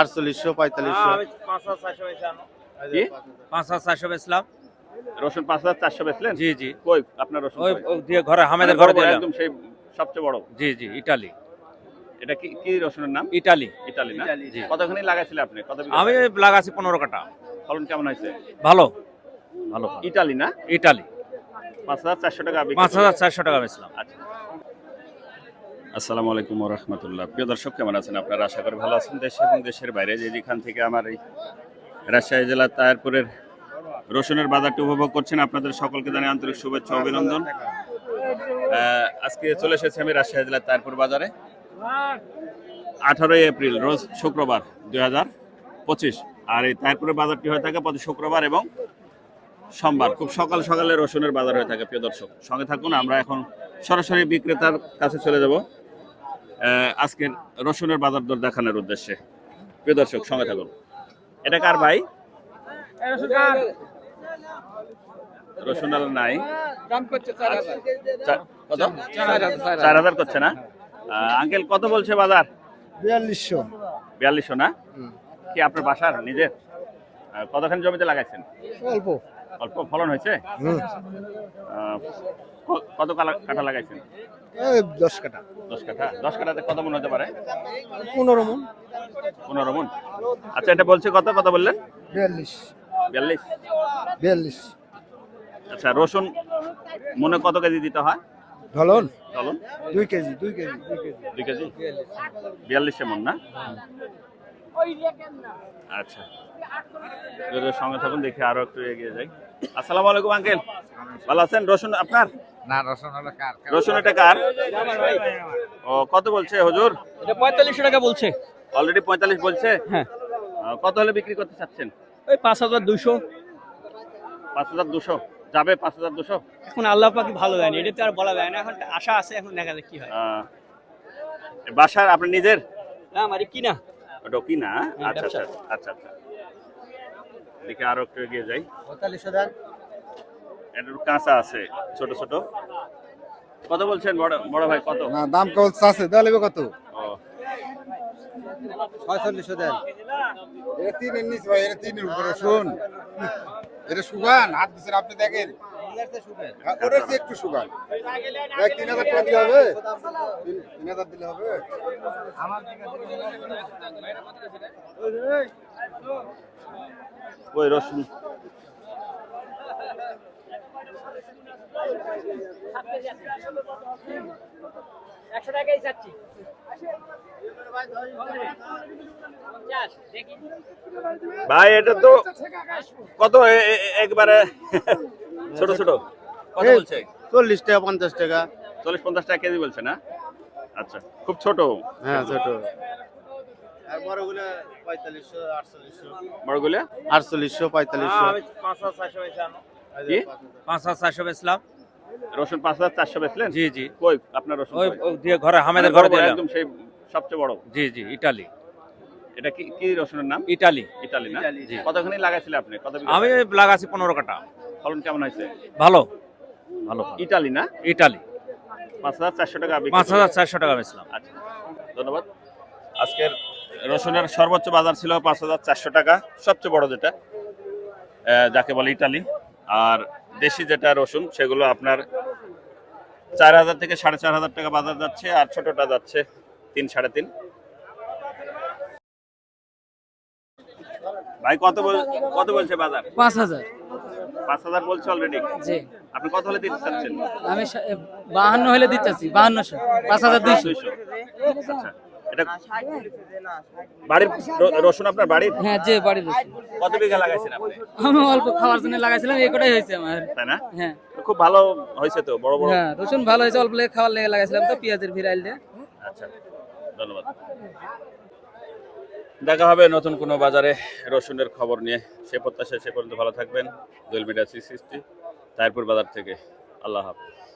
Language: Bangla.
আটচল্লিশশো পঁয়তাল্লিশশো। পাঁচ হাজার চারশো বেচলাম। রসুন পাঁচ হাজার চারশো বেচলেন? জি জি। কই আপনার রসুন ওই দিয়ে ঘরে হামেদের মানে ঘরে বড়, দিলাম একদম সেই সবচেয়ে বড়? জি জি ইটালি। এটা কি কি রসুনের নাম? ইটালি। ইতালি না? জি। কতখানি লাগাইছিলেন আপনি? কত আমি লাগাছি পনেরো কাটা ফলন কেমন হয়েছে? ভালো। ভালো ইতালি না? ইটালি। পাঁচ হাজার চারশো টাকা বিক্রি পাঁচ হাজার চারশো টাকা বেচলাম। আচ্ছা। আসসালামু আলাইকুম রহমতুল্লাহ প্রিয় দর্শক, কেমন আছেন? আপনারা আশা করি ভালো আছেন দেশ এবং দেশের বাইরে। যে যেখান থেকে আমার এই রাজশাহী জেলার তায়ারপুরের রসুনের বাজারটি উপভোগ করছেন, আপনাদের সকলকে জানাই আন্তরিক শুভেচ্ছা অভিনন্দন। আজকে চলে এসেছি আমি রাজশাহী জেলার তায়ারপুর বাজারে। আঠারোই এপ্রিল, রোজ শুক্রবার দুই হাজার পঁচিশ। আর এই তায়ারপুরের বাজারটি হয়ে থাকে প্রতি শুক্রবার এবং সোমবার। খুব সকাল সকালে রসুনের বাজার হয়ে থাকে, প্রিয় দর্শক। সঙ্গে থাকুন, আমরা এখন সরাসরি বিক্রেতার কাছে চলে যাব। আহ, আজকের রসুনের বাজার দর দেখানোর উদ্দেশ্যে। প্রিয় দর্শক সঙ্গে থাকুন। এটা কার ভাই? রসুন আলা নাই। কত? চার হাজার করছে না? আঙ্কেল কত বলছে বাজার? বিয়াল্লিশশো। বিয়াল্লিশশো না? কি আপনার বাসার নিজের? কতখানি জমিতে লাগাইছেন? অল্প। অল্প ফলন হয়েছে? কত কাঠা লাগাইছেন? দশ কাটা দশ কাঠা। দশ কাঠাতে কত মন হতে পারে? পনেরো মন। পনেরো মন। আচ্ছা এটা বলছে কত? কত বললেন? বিয়াল্লিশ। বিয়াল্লিশ? বিয়াল্লিশ। আচ্ছা রসুন মনে কত কেজি দিতে হয়? ঢলন? চলুন দুই কেজি দুই কেজি দুই কেজি। দুই কেজি? বিয়াল্লিশে মন না? আচ্ছা। যদি সঙ্গে থাকুন দেখি আরও একটু এগিয়ে যাই। আসসালামু আলাইকুম আঙ্কেল। ভালো আছেন? রসুন আপনার? না রসুন হলো কার? রসুন এটা কার? ও কত বলছে হুজুর? এটা পঁয়তাল্লিশশো টাকা বলছে। অলরেডি পঁয়তাল্লিশ বলছে? হ্যাঁ। কত হলে বিক্রি করতে চাচ্ছেন? ওই পাঁচ হাজার দুশো পাঁচ হাজার দুশো। যাবে পাঁচ হাজার দুশো? এখন আল্লাহ পাকি ভালো জানি এটা তো আর বলা যায় না। এখন আশা আছে এখন দেখা যাক কি হয়। বাসার আপনার নিজের? না আমার কি না ওটা কি না আচ্ছা আচ্ছা আচ্ছা আচ্ছা। দেখি আরও একটু এগিয়ে যাই। এটা কাঁচা আছে ছোট ছোট। কত বলছেন বড় বড় ভাই কত? না দাম কেবল চাষে দেওয়া লাগবে কত? ও। ছয়চল্লিশশো দেন। এটা তিনের নিচ ভাই এটা তিনের উপরে। শুন। এটা সুগান হাত দিচ্ছেন আপনি দেখেন। ওটার চেয়ে একটু সুগান দেখ তিন হাজার টাকা দিলে হবে? তিন- হাজার দিলে হবে? ওই রসুন একশো টাকাই চাচ্ছি। ভাই এটা তো কত? একবারে ছোট ছোট। কত বলছে? চল্লিশ টাকা পঞ্চাশ টাকা। চল্লিশ পঞ্চাশ টাকা কেজি বলছে না? আচ্ছা খুব ছোট। হ্যাঁ ছোট। আর বড়গুলো পঁয়তাল্লিশশো আটচল্লিশশো। বড়গুলো? আটচল্লিশশো পঁয়তাল্লিশশো। পাঁচ হাজার চারশো বেচলাম। রসুন পাঁচ হাজার চারশো বেচলেন? জি জি। কই আপনার রসুন ওই দিয়ে ঘরে হামেদের ঘরে একদম সেই সবচেয়ে বড়। জি জি ইটালি। এটা কি কি রসুনের নাম? ইটালি। ইতালি না? জি। কতখানি আপনি? কত আমি লাগাছি পনেরো কাটা ফলন কেমন হয়েছে? ভালো। ভালো ইতালি না? ইটালি। পাঁচ হাজার চারশো টাকা বিক্রি পাঁচ হাজার চারশো টাকা বেচলাম। আচ্ছা ধন্যবাদ। আজকের রসুনের সর্বোচ্চ বাজার ছিল পাঁচ হাজার চারশো টাকা সবচেয়ে বড় যেটা যাকে বলে ইটালি। আর দেশি যেটা রসুন সেগুলো আপনার চার হাজার থেকে সাড়ে চার হাজার টাকা বাজার যাচ্ছে আর ছোটটা যাচ্ছে তিন সাড়ে তিন। ভাই কত বল- কত বলছে বাজার? পাঁচ হাজার। পাঁচ হাজার বলছে অলরেডি জি। আপনি কত হলে দিতে চাচ্ছেন? আমি বাহান্ন হলে দিতেছি বাহান্নশো। পাঁচ হাজার দুইশো। আচ্ছা। এটা বাড়ির রসুন আপনার বাড়ির? হ্যাঁ যে বাড়ির রসুন। কত বিঘা লাগাইছেন আপনি? আমি অল্প খাওয়ার জন্য লাগাইছিলাম এই কটাই হয়েছে আমার। তাই না? হ্যাঁ। খুব ভালো হয়েছে তো বড় বড়? হ্যাঁ রসুন ভালো হয়েছে অল্প লেগে খাওয়ার লেগে লাগাইছিলাম তো পেঁয়াজের ভিড়াইল দিয়ে আচ্ছা ধন্যবাদ। দেখা হবে নতুন কোনো বাজারে রসুনের খবর নিয়ে। সে প্রত্যাশা সে পর্যন্ত ভালো থাকবেন। দোল মিডিয়া সি সিক্সটি, তাইরপুর বাজার থেকে। আল্লাহ হাফেজ।